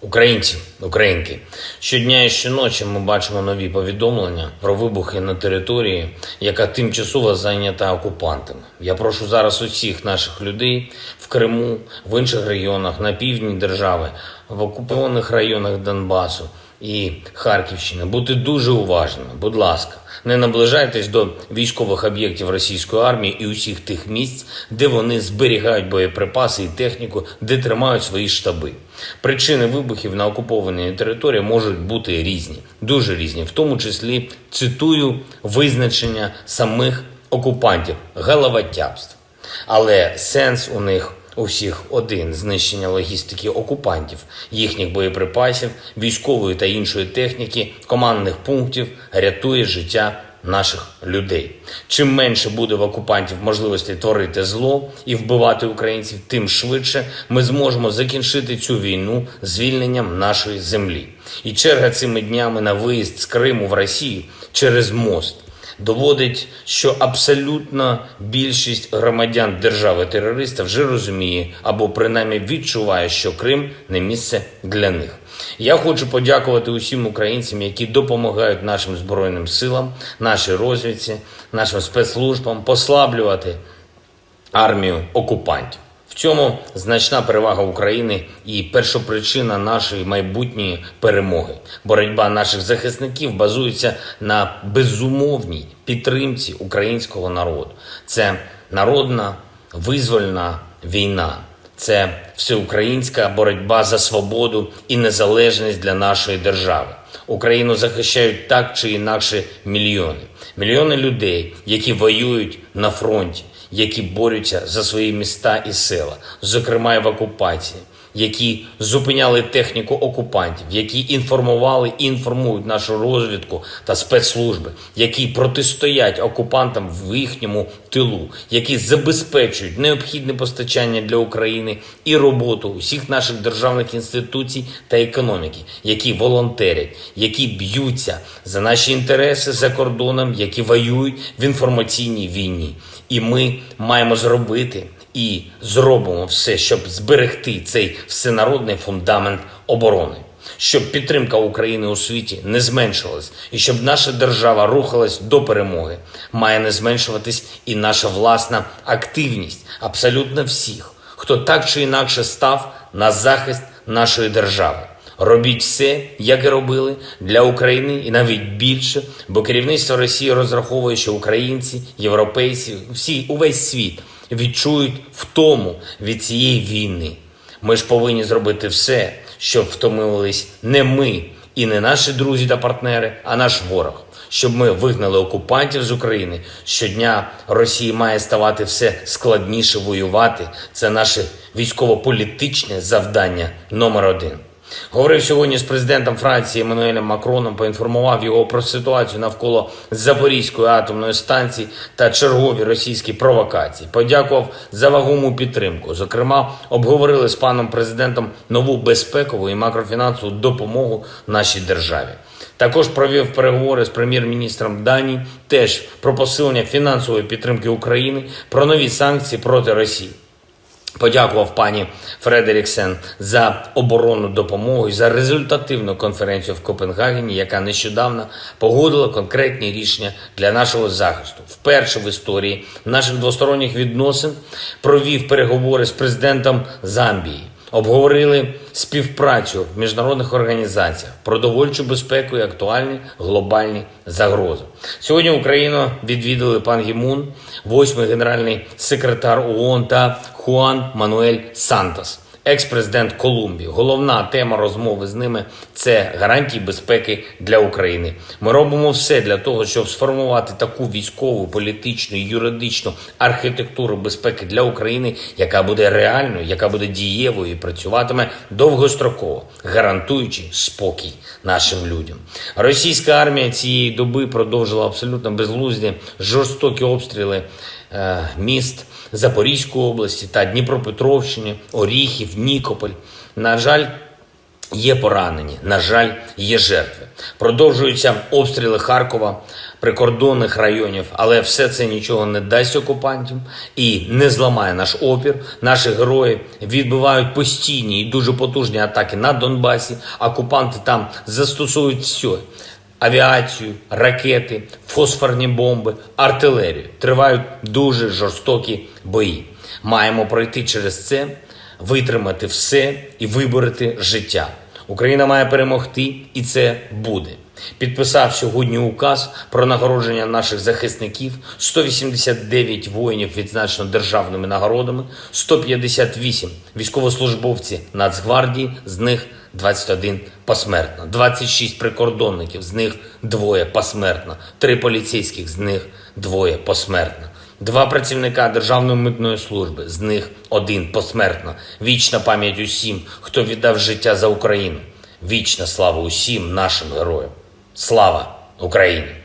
Українці, українки, щодня і щоночі ми бачимо нові повідомлення про вибухи на території, яка тимчасово зайнята окупантами. Я прошу зараз усіх наших людей в Криму, в інших регіонах, на півдні держави, в окупованих районах Донбасу і Харківщини бути дуже уважними. Будь ласка, не наближайтесь до військових об'єктів російської армії і усіх тих місць, де вони зберігають боєприпаси і техніку, де тримають свої штаби. Причини вибухів на окупованій території можуть бути різні, дуже різні, в тому числі цитую визначення самих окупантів головотяпств. Але сенс у них у всіх один знищення логістики окупантів, їхніх боєприпасів, військової та іншої техніки, командних пунктів рятує життя наших людей. Чим менше буде в окупантів можливостей творити зло і вбивати українців, тим швидше ми зможемо закінчити цю війну звільненням нашої землі. І черга цими днями на виїзд з Криму в Росію через мост доводить, що абсолютна більшість громадян держави-терориста вже розуміє або принаймні відчуває, що Крим не місце для них. Я хочу подякувати усім українцям, які допомагають нашим збройним силам, нашій розвідці, нашим спецслужбам послаблювати армію окупантів. Цьому значна перевага України і першопричина нашої майбутньої перемоги. Боротьба наших захисників базується на безумовній підтримці українського народу. Це народна визвольна війна. Це всеукраїнська боротьба за свободу і незалежність для нашої держави. Україну захищають так чи інакше мільйони. Мільйони людей, які воюють на фронті, які борються за свої міста і села, зокрема і в окупації, які зупиняли техніку окупантів, які інформували і інформують нашу розвідку та спецслужби, які протистоять окупантам в їхньому тилу, які забезпечують необхідне постачання для України і роботу усіх наших державних інституцій та економіки, які волонтерять, які б'ються за наші інтереси за кордоном, які воюють в інформаційній війні. І ми маємо зробити і зробимо все, щоб зберегти цей всенародний фундамент оборони, щоб підтримка України у світі не зменшилась, і щоб наша держава рухалась до перемоги. Має не зменшуватись і наша власна активність абсолютно всіх, хто так чи інакше став на захист нашої держави. Робіть все, як і робили для України, і навіть більше, бо керівництво Росії розраховує, що українці, європейці, всі увесь світ відчують втому від цієї війни. Ми ж повинні зробити все, щоб втомились не ми і не наші друзі та партнери, а наш ворог. Щоб ми вигнали окупантів з України щодня Росії має ставати все складніше воювати. Це наше військово-політичне завдання номер один. Говорив сьогодні з президентом Франції Еммануелем Макроном, поінформував його про ситуацію навколо Запорізької атомної станції та чергові російські провокації. Подякував за вагому підтримку. Зокрема, обговорили з паном президентом нову безпекову і макрофінансову допомогу нашій державі. Також провів переговори з прем'єр-міністром Данії теж про посилення фінансової підтримки України, про нові санкції проти Росії. Подякував пані Фредеріксен за оборонну допомогу і за результативну конференцію в Копенгагені, яка нещодавно погодила конкретні рішення для нашого захисту. Вперше в історії наших двосторонніх відносин провів переговори з президентом Замбії. Обговорили співпрацю в міжнародних організаціях, продовольчу безпеку і актуальні глобальні загрози. Сьогодні Україну відвідали пан Гімун, восьмий генеральний секретар ООН та Хуан Мануель Сантос, екс-президент Колумбії. Головна тема розмови з ними це гарантії безпеки для України. Ми робимо все для того, щоб сформувати таку військову, політичну юридичну архітектуру безпеки для України, яка буде реальною, яка буде дієвою і працюватиме довгостроково, гарантуючи спокій нашим людям. Російська армія цієї доби продовжила абсолютно безглузді жорстокі обстріли міст Запорізької області та Дніпропетровщини, Оріхів, Нікополь. На жаль, Є поранені, на жаль, є жертви. Продовжуються обстріли Харкова. прикордонних районів, але все це нічого не дасть окупантам і не зламає наш опір. Наші герої відбивають постійні і дуже потужні атаки на Донбасі. Окупанти там застосують все. Авіацію, ракети, фосфорні бомби, артилерію. Тривають дуже жорстокі бої. Маємо пройти через це, витримати все і вибороти життя. Україна має перемогти, і це буде. Підписав сьогодні указ про нагородження наших захисників. 189 воїнів відзначено державними нагородами, 158 військовослужбовці Нацгвардії, з них 21 посмертно, 26 прикордонників, з них двоє посмертно, 3 поліцейських, з них двоє посмертно. Два працівника Державної митної служби, з них один посмертно. Вічна пам'ять усім, хто віддав життя за Україну. Вічна слава усім нашим героям. Слава Україні!